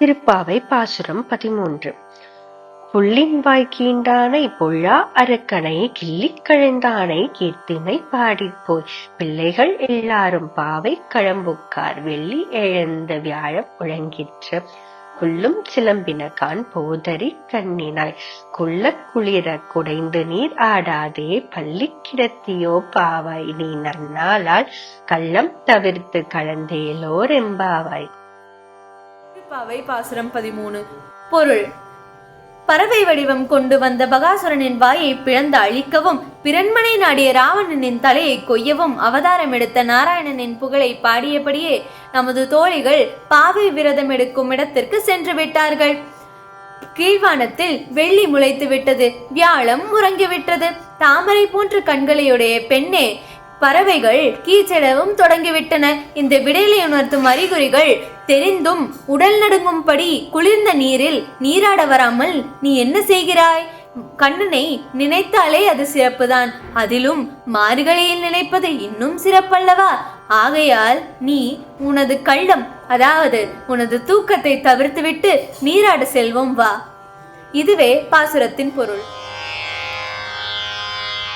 திருப்பாவை பாசுரம் பதிமூன்று. புள்ளின் வாய் கீண்டானை பொள்ளா அரக்கனை கிள்ளி கழந்தானை கீர்த்தினை பாடிப்போய் பிள்ளைகள் எல்லாரும் பாவை கழம்புக்கார் வெள்ளி எழுந்த வியாழம் முழங்கிற்று குள்ளும் சிலம்பினகான் போதரி கண்ணினாய். குள்ள குளிர குடைந்து நீர் ஆடாதே பள்ளி கிடத்தியோ பாவாய் நீ நன்னாளால். கள்ளம் தவிர்த்து கலந்தேலோர் எம்பாவாய் திருப்பாவை பாசுரம் பதிமூணு. பொருள். பறவை வடிவம் கொண்டு வந்த பகாசுரனின் வாயை பிளந்து அழிக்கவும் பிறன்மனை நாடிய ராவணனின் தலையை கொய்யவும் அவதாரம் எடுத்த நாராயணனின் புகழை பாடியபடியே நமது தோழிகள் பாவை விரதம் எடுக்கும் இடத்திற்கு சென்று விட்டார்கள். கீழ்வானத்தில் வெள்ளி முளைத்து விட்டது வியாழம் உறங்கிவிட்டது தாமரை போன்ற கண்களையுடைய பெண்ணே பறவைகள் கீச்செடவும் தொடங்கிவிட்டன. இந்த விடையிலை உணர்த்தும் அறிகுறிகள் தெரிந்தும் உடல் நடுங்கும்படி குளிர்ந்த நீரில் நீராட வராமல் நீ என்ன செய்கிறாய்? கண்ணனை நினைத்தாலே அது சிறப்புதான். அதிலும் மார்கழியில் நினைப்பது இன்னும் சிறப்பல்லவா? ஆகையால் நீ உனது கள்ளம் அதாவது உனது தூக்கத்தை தவிர்த்துவிட்டு நீராட செல்வோம் வா. இதுவே பாசுரத்தின் பொருள்.